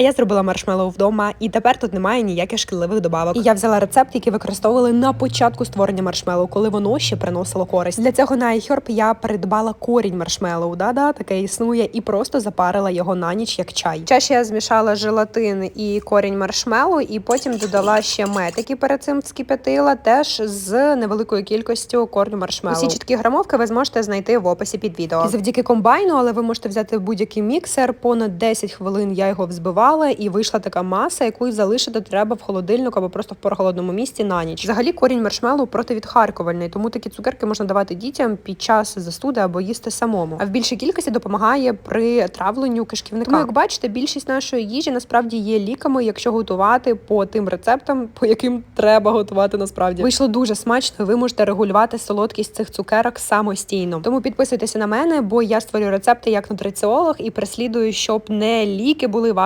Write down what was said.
А я зробила маршмеллоу вдома, і тепер тут немає ніяких шкідливих добавок. І я взяла рецепт, який використовували на початку створення маршмеллоу, коли воно ще приносило користь. Для цього на iHerb я придбала корінь маршмеллоу, да-да, таке існує, і просто запарила його на ніч як чай. Чаще я змішала желатин і корінь маршмеллоу, і потім додала ще мед, який перед цим скип'ятила, теж з невеликою кількістю корню маршмеллоу. Усі чіткі грамовки ви зможете знайти в описі під відео. І завдяки комбайну, але ви можете взяти будь-який міксер. Понад 10 хвилин я його взбивала, і вийшла така маса, яку залишити треба в холодильнику або просто в прохолодному місці на ніч. Взагалі корінь маршмеллоу противідхаркувальний, тому такі цукерки можна давати дітям під час застуди або їсти самому. А в більшій кількості допомагає при травленню кишківника. Тому, як бачите, більшість нашої їжі насправді є ліками, якщо готувати по тим рецептам, по яким треба готувати насправді. Вийшло дуже смачно. і Ви можете регулювати солодкість цих цукерок самостійно. Тому підписуйтеся на мене, бо я створюю рецепти як нутриціолог і переслідую, щоб не ліки були ваші.